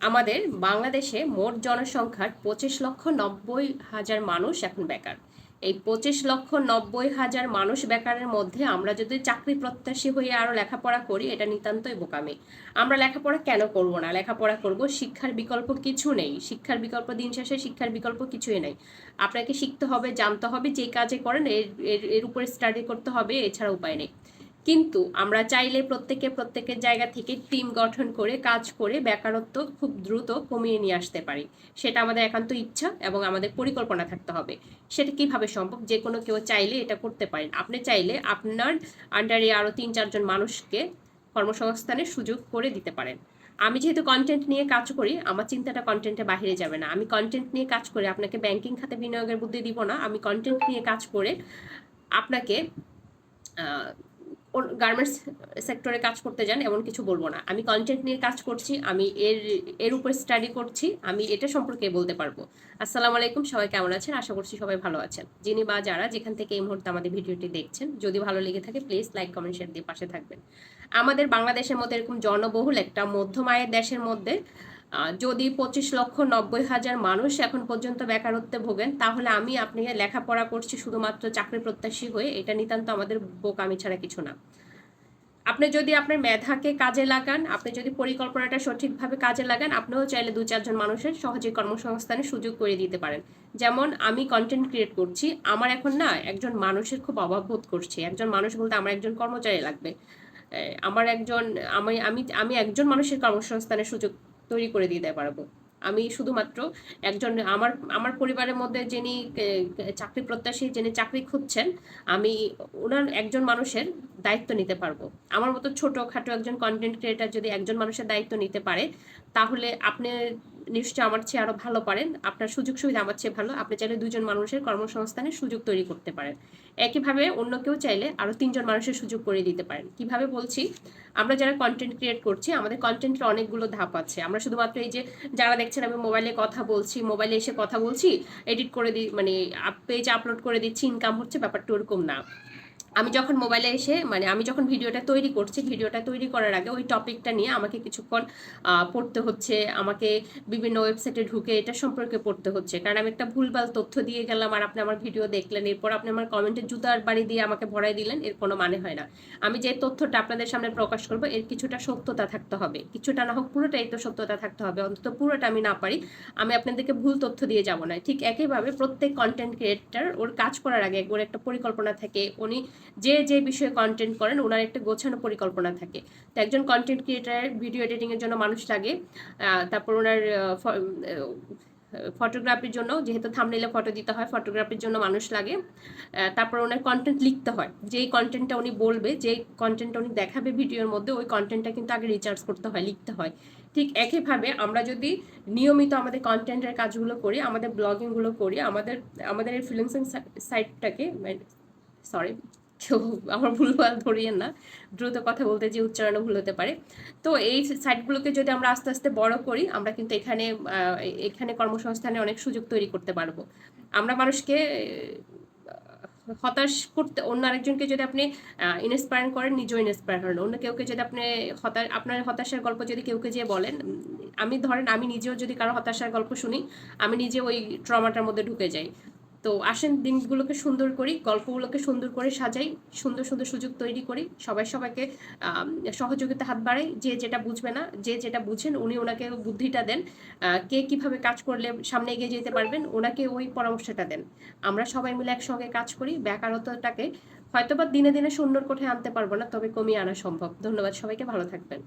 আমাদের বাংলাদেশে মোট জনসংখ্যার পঁচিশ লক্ষ নব্বই হাজার মানুষ এখন বেকার। এই পঁচিশ লক্ষ নব্বই হাজার মানুষ বেকারের মধ্যে আমরা যদি চাকরি প্রত্যাশী হয়ে আরও লেখাপড়া করি, এটা নিতান্তই বোকামি। আমরা লেখাপড়া কেন করব না? লেখাপড়া করব, শিক্ষার বিকল্প কিছু নেই। শিক্ষার বিকল্প দিন শেষে শিক্ষার বিকল্প কিছুই নেই। আপনাকে শিখতে হবে, জানতে হবে, যে কাজে করেন, এর এর উপরে স্টাডি করতে হবে, এছাড়া উপায় নেই। কিন্তু আমরা চাইলে প্রত্যেকে প্রত্যেকের জায়গা থেকে টিম গঠন করে, কাজ করে বেকারত্ব খুব দ্রুত কমিয়ে নিয়ে আসতে পারি। সেটা আমাদের একান্ত ইচ্ছা এবং আমাদের পরিকল্পনা থাকতে হবে। সেটা কীভাবে সম্ভব? যে কোনো কেউ চাইলে এটা করতে পারেন। আপনি চাইলে আপনার আন্ডারে আরও তিন, চারজন মানুষকে কর্মসংস্থানের সুযোগ করে দিতে পারেন। আমি যেহেতু কন্টেন্ট নিয়ে কাজ করি, আমার চিন্তাটা কন্টেন্টে বাহিরে যাবে না। আমি কন্টেন্ট নিয়ে কাজ করে আপনাকে ব্যাংকিং খাতে বিনিয়োগের বুদ্ধি দিব না। আমি কন্টেন্ট নিয়ে কাজ করে আপনাকে গার্মেন্টস সেক্টরে কাজ করতে যান, এমন কিছু বলব না। আমি কন্টেন্ট নিয়ে কাজ করছি, আমি এর এর উপর স্টাডি করছি, আমি এটা সম্পর্কে বলতে পারব। আসসালামু আলাইকুম, সবাই কেমন আছেন? আশা করছি সবাই ভালো আছেন। যিনি বা যারা যেখান থেকে এই মুহূর্তে আমাদের ভিডিওটি দেখছেন, যদি ভালো লেগে থাকে প্লিজ লাইক কমেন্ট শেয়ার দিয়ে পাশে থাকবেন। আমাদের বাংলাদেশের মধ্যে এরকম জনবহুল একটা মধ্যম আয়ের দেশের মধ্যে যদি পঁচিশ লক্ষ নব্বই হাজার মানুষ এখন পর্যন্ত বেকারত্বে ভোগেন, তাহলে আমি আপনি লেখাপড়া করছি শুধুমাত্র চাকরি প্রত্যাশী হয়ে, এটা নিতান্ত আমাদের বোকামি ছাড়া কিছু না। আপনি যদি আপনার মেধাকে কাজে লাগান, আপনি যদি পরিকল্পনাটা সঠিকভাবে কাজে লাগান, আপনিও চাইলে দু চারজন মানুষের সহজে কর্মসংস্থানের সুযোগ করে দিতে পারেন। যেমন, আমি কন্টেন্ট ক্রিয়েট করছি, আমার এখন না একজন মানুষের খুব অভাব বোধ করছে। একজন মানুষ বলতে আমার একজন কর্মচারী লাগবে। আমার একজন, আমি আমি আমি একজন মানুষের কর্মসংস্থানের সুযোগ তৈরি করে দিতে পারব। আমি শুধুমাত্র একজন, আমার আমার পরিবারের মধ্যে যিনি চাকরি প্রত্যাশী, যিনি চাকরি খুঁজছেন, আমি ওনার একজন মানুষের দায়িত্ব নিতে পারব। আমার মতো ছোটোখাটো একজন কন্টেন্ট ক্রিয়েটার যদি একজন মানুষের দায়িত্ব নিতে পারে, তাহলে আপনি নিশ্চয়ই আমার চেয়ে আরও ভালো পারেন। আপনার সুযোগ সুবিধা আমার চেয়ে ভালো। আপনি চাইলে দুজন মানুষের কর্মসংস্থানের সুযোগ তৈরি করতে পারেন। একইভাবে অন্য কেউ চাইলে আরও তিনজন মানুষের সুযোগ করে দিতে পারেন। কীভাবে বলছি? আমরা যারা কন্টেন্ট ক্রিয়েট করছি, আমাদের কন্টেন্টের অনেকগুলো ধাপ আছে। আমরা শুধুমাত্র এই যে যারা দেখছেন, আমি মোবাইলে কথা বলছি মোবাইলে এসে কথা বলছি এডিট করে দিই মানে পেজ আপলোড করে দিচ্ছি ইনকাম হচ্ছে ব্যাপারটা ওরকম না। আমি যখন মোবাইলে এসে মানে আমি যখন ভিডিওটা তৈরি করছি, ভিডিওটা তৈরি করার আগে ওই টপিকটা নিয়ে আমাকে কিছুক্ষণ পড়তে হচ্ছে। আমাকে বিভিন্ন ওয়েবসাইটে ঢুকে এটা সম্পর্কে পড়তে হচ্ছে। কারণ আমি একটা ভুলভাল তথ্য দিয়ে গেলাম আর আপনি আমার ভিডিও দেখলেন, এরপর আপনি আমার কমেন্টে জুতার বাড়ি দিয়ে আমাকে ভরাই দিলেন, এর কোনো মানে হয় না। আমি যে তথ্যটা আপনাদের সামনে প্রকাশ করব, এর কিছুটা সত্যতা থাকতে হবে। কিছুটা না হোক, পুরোটাই তো সত্যতা থাকতে হবে। অন্তত পুরোটা আমি না পারি, আমি আপনাদেরকে ভুল তথ্য দিয়ে যাব না। ঠিক একইভাবে প্রত্যেক কন্টেন্ট ক্রিয়েটার ওর কাজ করার আগে ওর একটা পরিকল্পনা থাকে, উনি যে যে বিষয়ে কন্টেন্ট করেন, ওনার একটা গোছানো পরিকল্পনা থাকে। তো একজন কন্টেন্ট ক্রিয়েটার ভিডিও এডিটিংয়ের জন্য মানুষ লাগে। তারপর ওনার ফটোগ্রাফির জন্য, যেহেতু থামনেলে ফটো দিতে হয় ফটোগ্রাফির জন্য মানুষ লাগে। তারপর ওনার কন্টেন্ট লিখতে হয়। যেই কন্টেন্টটা উনি বলবে, যেই কন্টেন্টটা উনি দেখাবে ভিডিওর মধ্যে, ওই কন্টেন্টটা কিন্তু আগে রিচার্জ করতে হয়, লিখতে হয়। ঠিক একইভাবে আমরা যদি নিয়মিত আমাদের কন্টেন্টের কাজগুলো করি, আমাদের ব্লগিংগুলো করি, আমাদের আমাদের এই ফ্রিল্যান্সিং সাইটটাকে সরি কেউ আমার ভুলভাল ধরিয়েন না। দ্রুত কথা বলতে যে উচ্চারণও ভুল হতে পারে। তো এই সাইটগুলোকে যদি আমরা আস্তে আস্তে বড় করি, আমরা কিন্তু এখানে এখানে কর্মসংস্থানে অনেক সুযোগ তৈরি করতে পারব। আমরা মানুষকে হতাশ করতে, অন্য আরেকজনকে যদি আপনি ইন্সপায়ার করেন, নিজেও ইন্সপায়ার হন অন্য কেউকে যদি আপনি হতাশ আপনার হতাশার গল্প যদি কেউকে যেয়ে বলেন, আমি ধরেন আমি নিজেও যদি কারও হতাশার গল্প শুনি, আমি নিজে ওই ট্রমাটার মধ্যে ঢুকে যাই। তো আসেন দিনগুলোকে সুন্দর করি, গল্পগুলোকে সুন্দর করে সাজাই, সুন্দর সুন্দর সুযোগ তৈরি করি। সবাই সবাইকে সহযোগিতা হাত বাড়াই, যে যেটা বুঝবে না, যে যেটা বুঝেন উনি ওনাকে বুদ্ধিটা দেন। কে কীভাবে কাজ করলে সামনে এগিয়ে যেতে পারবেন, ওনাকে ওই পরামর্শটা দেন। আমরা সবাই মিলে একসঙ্গে কাজ করি, বেকারত্বটাকে হয়তোবা দিনে দিনে সুন্দর কোঠায় আনতে পারব না, তবে কমিয়ে আনা সম্ভব। ধন্যবাদ সবাইকে, ভালো থাকবেন।